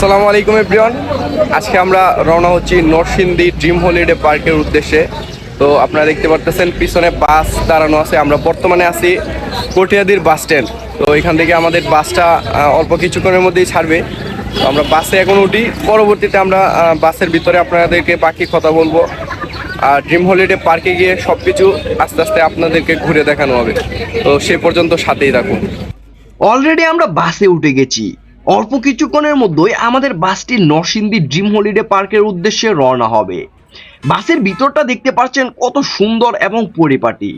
আসসালামু আলাইকুম, এভরিওয়ান। আজকে আমরা রওনা হচ্ছি নরসিংদী ড্রিম হলিডে পার্কের উদ্দেশ্যে। তো আপনারা দেখতে পারতেছেন, পিছনে বাস দাঁড়ানো আছে। আমরা বর্তমানে আছি কটিয়াদির বাস স্ট্যান্ড। তো এখান থেকে আমাদের বাসটা অল্প কিছুক্ষণের মধ্যেই ছাড়বে। তো আমরা বাসে এখন উঠি। পরবর্তীতে আমরা বাসের ভিতরে আপনাদেরকে বাকি কথা বলব। আর ড্রিম হলিডে পার্কে গিয়ে সব কিছু আস্তে আস্তে আপনাদেরকে ঘুরে দেখানো হবে। তো সে পর্যন্ত সাথেই থাকুন। অলরেডি আমরা বাসে উঠে গেছি। অল্প কিছুক্ষণের মধ্যেই আমাদের বাসটি নরসিংদী ড্রিম হলিডে পার্কের উদ্দেশ্যে রওনা হবে। বাসের ভিতরটা দেখতে পাচ্ছেন কত সুন্দর এবং পরিপাটি।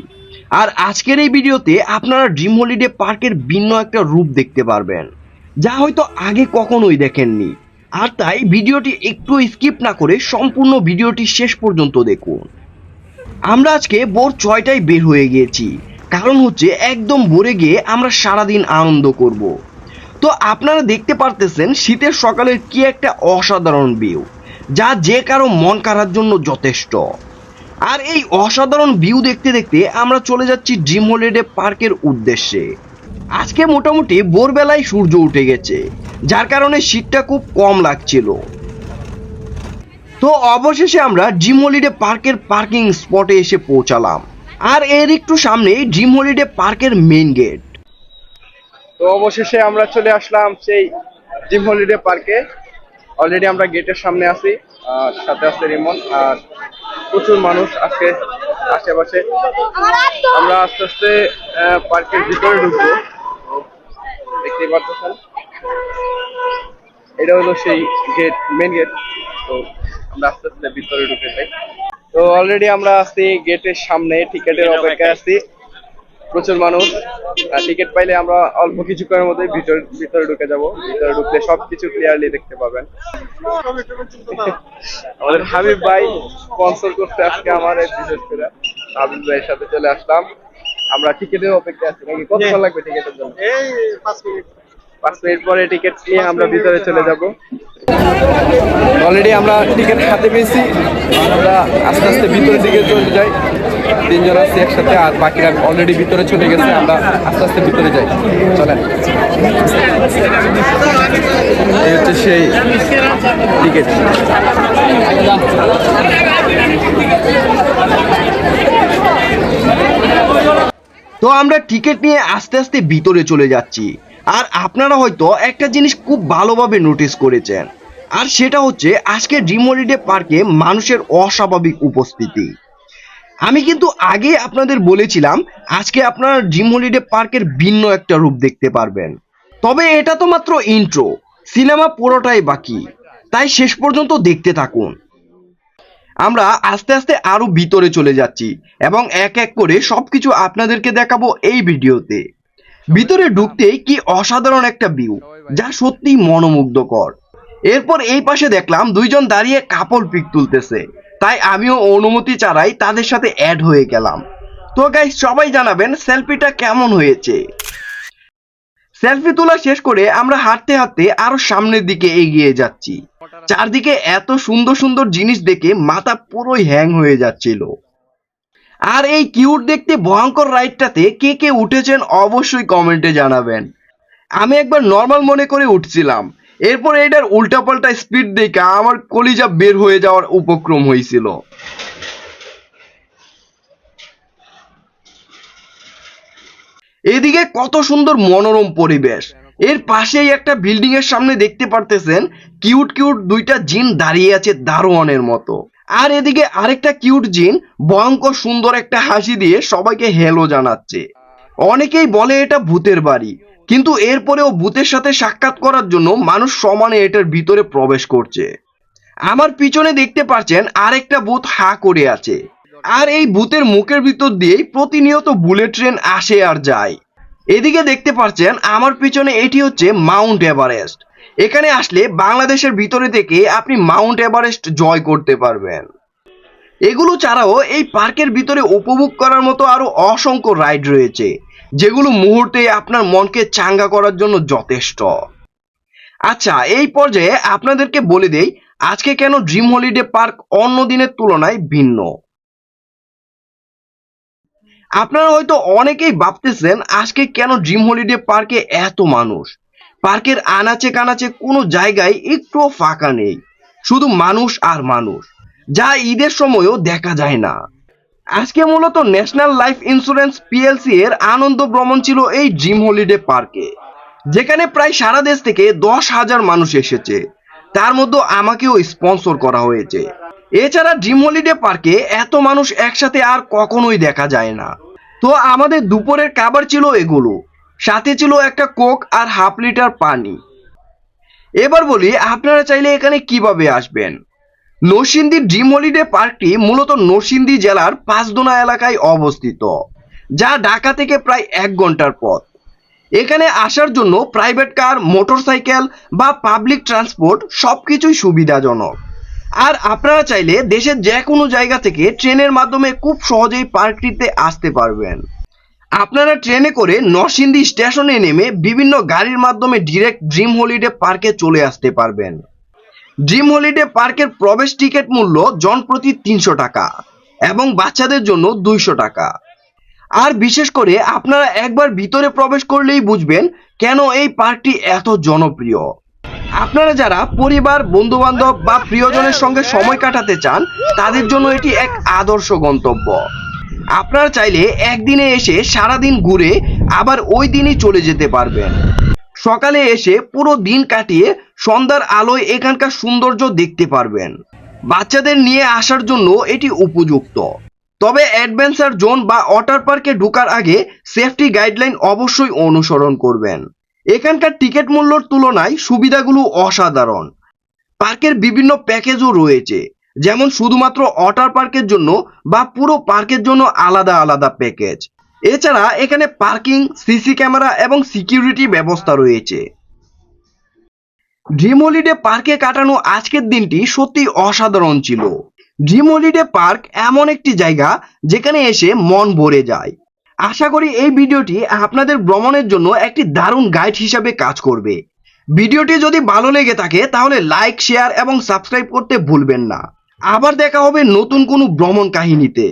আর আজকের এই ভিডিওতে আপনারা ড্রিম হলিডে পার্কের ভিন্ন একটা রূপ দেখতে পারবেন, যা হয়তো আগে কখনোই দেখেননি। আর তাই ভিডিওটি একটু স্কিপ না করে সম্পূর্ণ ভিডিওটি শেষ পর্যন্ত দেখুন। আমরা আজকে ভোর ছয়টায় বের হয়ে গিয়েছি। কারণ হচ্ছে একদম ভোরে গিয়ে আমরা সারাদিন আনন্দ করব। তো আপনারা দেখতে পারতেছেন শীতের সকালের কি একটা অসাধারণ ভিউ যা যে কারও মন কাড়ার জন্য যথেষ্ট। আর এই অসাধারণ ভিউ দেখতে দেখতে আমরা চলে যাচ্ছি ড্রিম হলিডে পার্কের উদ্দেশ্যে। আজকে মোটামুটি ভোরবেলায় সূর্য উঠে গেছে, যার কারণে শীতটা খুব কম লাগছিল। তো অবশেষে আমরা ড্রিম হলিডে পার্কের পার্কিং স্পটে এসে পৌঁছালাম। আর এর একটু সামনেই ড্রিম হলিডে পার্কের মেইন গেট তো অবশেষে আমরা চলে আসলাম সেই জিম হলিডে পার্কে। অলরেডি আমরা গেটের সামনে আছি, আর সাথে আছে রিমন, আর প্রচুর মানুষ আজকে আশেপাশে। আমরা আস্তে আস্তে পার্কের ভিতরে ঢুকবো। দেখতেই পারতেছেন। এটা হলো সেই গেট মেন গেট তো আমরা আস্তে আস্তে ভিতরে ঢুকে যাই। তো অলরেডি আমরা আছি গেটের সামনে, টিকেটের অপেক্ষায় আছি। প্রচুর মানুষ টিকিট পাইলে আমরা অল্প কিছুক্ষণের মধ্যে ভিতর ভিতরে ঢুকে যাব। ভিতরে ঢুকলে সবকিছু ক্লিয়ারলি দেখতে পাবেন। আমাদের হাবিব ভাই স্পন্সর করতে আজকে আমার এই বিশেষ করে। হাবিব ভাইয়ের সাথে চলে আসলাম। আমরা টিকিটের অপেক্ষা আছি। নাকি কতক্ষণ লাগবে টিকিটের জন্য? এই পাঁচ মিনিট। পাঁচ মিনিট পরে টিকিট নিয়ে আমরা ভিতরে চলে যাব। অলরেডি আমরা টিকিট হাতে পেয়েছি। আমরা আস্তে আস্তে ভিতরের দিকে চলে যাই। তিনজন আছি একসাথে, আর বাকিরা অলরেডি ভিতরে চলে গেছে, আমরা আস্তে আস্তে ভিতরে যাই। চলেন। এই হচ্ছে সেই টিকিট তো আমরা টিকিট নিয়ে আস্তে আস্তে ভিতরে চলে যাচ্ছি। আর আপনারা হয়তো একটা জিনিস খুব ভালোভাবে নোটিস করেছেন, আর সেটা হচ্ছে আজকে ড্রিম হলিডে পার্কে মানুষের অস্বাভাবিক উপস্থিতি। আমি কিন্তু আগে আপনাদের বলেছিলাম, আজকে আপনারা ড্রিম হলিডে পার্কের ভিন্ন একটা রূপ দেখতে পারবেন। তবে এটা তো মাত্র ইন্ট্রো সিনেমা পুরোটাই বাকি। তাই শেষ পর্যন্ত দেখতে থাকুন। আমরা আস্তে আস্তে আরও ভিতরে চলে যাচ্ছি এবং এক এক করে সবকিছু আপনাদেরকে দেখাবো এই ভিডিওতে। ভিতরে ঢুকতেই কি অসাধারণ একটা ভিউ যা সত্যি মনোমুগ্ধকর। এরপর এই পাশে দেখলাম দুইজন দাঁড়িয়ে কাপড় পিক তুলতেছে। তাই আমিও অনুমতি ছাড়াই তাদের সাথে অ্যাড হয়ে গেলাম। তো গাই সবাই জানাবেন সেলফিটা কেমন হয়েছে। সেলফি তোলা শেষ করে আমরা হাঁটতে হাঁটতে আরও সামনের দিকে এগিয়ে যাচ্ছি। চারদিকে এত সুন্দর সুন্দর জিনিস দেখে মাথা পুরোই হ্যাং হয়ে যাচ্ছিল। আর এই কিউট দেখতে ভয়ঙ্কর রাইডটাতে কে কে উঠেছেন অবশ্যই কমেন্টে জানাবেন। আমি একবার নর্মাল মনে করে উঠছিলাম। এরপর এটার উল্টাপাল্টা স্পিড দেখে আমার কলিজা বের হয়ে যাওয়ার উপক্রম হয়েছিল। এদিকে কত সুন্দর মনোরম পরিবেশ। এর পাশেই একটা বিল্ডিং এর সামনে দেখতে পারতেছেন কিউট কিউট দুইটা জিন দাঁড়িয়ে আছে দারোয়ানের মতো। আর এদিকে আরেকটা কিউট জিন ভয়ঙ্কর সুন্দর একটা হাসি দিয়ে সবাইকে হেলো জানাচ্ছে। অনেকেই বলে এটা ভূতের বাড়ি। কিন্তু এরপরেও ভূতের সাথে সাক্ষাৎ করার জন্য মানুষ সমানে এটার ভিতরে প্রবেশ করছে। আমার পিছনে দেখতে পাচ্ছেন আরেকটা ভূত হা করে আছে। আর এই ভূতের মুখের ভিতর দিয়েই প্রতিনিয়ত বুলেট ট্রেন আসে আর যায়। এদিকে দেখতে পাচ্ছেন আমার পিছনে এটি হচ্ছে মাউন্ট এভারেস্ট। এখানে আসলে বাংলাদেশের ভিতরে থেকে আপনি মাউন্ট এভারেস্ট জয় করতে পারবেন। এগুলো ছাড়াও এই পার্কের ভিতরে উপভোগ করার মতো আরও অসংখ্য রাইড রয়েছে। যেগুলো মুহূর্তে আপনার মনকে চাঙ্গা করার জন্য যথেষ্ট। আচ্ছা এই পর্যায়ে আপনাদেরকে বলে দেই, আজকে কেন ড্রিম হলিডে পার্ক অন্য দিনের তুলনায় ভিন্ন? আপনারা হয়তো অনেকেই ভাবতেছেন, আজকে কেন ড্রিম হলিডে পার্কে এত মানুষ? পার্কের আনাচে কানাচে কোনো জায়গায় একটুও ফাঁকা নেই। শুধু মানুষ আর মানুষ, যা ঈদের সময়ও দেখা যায় না। আজকে মূলত ন্যাশনাল লাইফ ইন্স্যুরেন্স পিএলসি এর আনন্দ ভ্রমণ ছিল এই ড্রিম হলিডে পার্কে, যেখানে প্রায় সারা দেশ থেকে দশ হাজার মানুষ এসেছে। তার মধ্যে আমাকেও স্পন্সর করা হয়েছে। এছাড়া ড্রিম হলিডে পার্কে এত মানুষ একসাথে আর কখনোই দেখা যায় না। তো আমাদের দুপুরের খাবার ছিল এগুলো, সাথে ছিল একটা কোক আর হাফ লিটার পানি। এবার বলি, আপনারা চাইলে এখানে কীভাবে আসবেন? নরসিংদী ড্রিম হলিডে পার্কটি মূলত নরসিংদী জেলার পাঁচদোনা এলাকায় অবস্থিত, যা ঢাকা থেকে প্রায় এক ঘণ্টার পথ। এখানে আসার জন্য প্রাইভেট কার, মোটরসাইকেল বা পাবলিক ট্রান্সপোর্ট সবকিছুই সুবিধাজনক। আর আপনারা চাইলে দেশের যে কোনো জায়গা থেকে ট্রেনের মাধ্যমে খুব সহজেই পার্কটিতে আসতে পারবেন। আপনারা ট্রেনে করে নরসিংদী স্টেশনে নেমে বিভিন্ন গাড়ির মাধ্যমে ডিরেক্ট ড্রিম হলিডে পার্কে চলে আসতে পারবেন। ড্রিম হলিডে পার্কের প্রবেশ টিকিট মূল্য জন প্রতি তিনশো টাকা এবং বাচ্চাদের জন্য দুইশো টাকা। আর বিশেষ করে আপনারা একবার ভিতরে প্রবেশ করলেই বুঝবেন কেন এই পার্কটি এত জনপ্রিয়। আপনারা যারা পরিবার বন্ধু বান্ধব বা প্রিয়জনের সঙ্গে সময় কাটাতে চান, তাদের জন্য এটি এক আদর্শ গন্তব্য। আপনারা চাইলে একদিনে এসে সারাদিন ঘুরে আবার ওই দিনই চলে যেতে পারবেন। সকালে এসে পুরো দিন কাটিয়ে সন্ধ্যার আলোয় এখানকার সৌন্দর্য দেখতে পারবেন। বাচ্চাদের নিয়ে আসার জন্য এটি উপযুক্ত। তবে অ্যাডভেঞ্চার জোন বা ওয়াটার পার্কে ঢোকার আগে সেফটি গাইডলাইন অবশ্যই অনুসরণ করবেন। এখানকার টিকিট মূল্যর তুলনায় সুবিধাগুলো অসাধারণ। পার্কের বিভিন্ন প্যাকেজও রয়েছে, যেমন শুধুমাত্র ওয়াটার পার্কের জন্য বা পুরো পার্কের জন্য আলাদা আলাদা প্যাকেজ। এছাড়া এখানে পার্কিং, সিসি ক্যামেরা এবং সিকিউরিটি ব্যবস্থা রয়েছে। ড্রিম হলিডে পার্কে কাটানো আজকের দিনটি সত্যি অসাধারণ ছিল। ড্রিম হলিডে পার্ক এমন একটি জায়গা যেখানে এসে মন ভরে যায়। আশা করি এই ভিডিওটি আপনাদের ভ্রমণের জন্য একটি দারুণ গাইড হিসাবে কাজ করবে। ভিডিওটি যদি ভালো লেগে থাকে তাহলে লাইক শেয়ার এবং সাবস্ক্রাইব করতে ভুলবেন না। আবার দেখা হবে নতুন কোনো ভ্রমণ কাহিনীতে।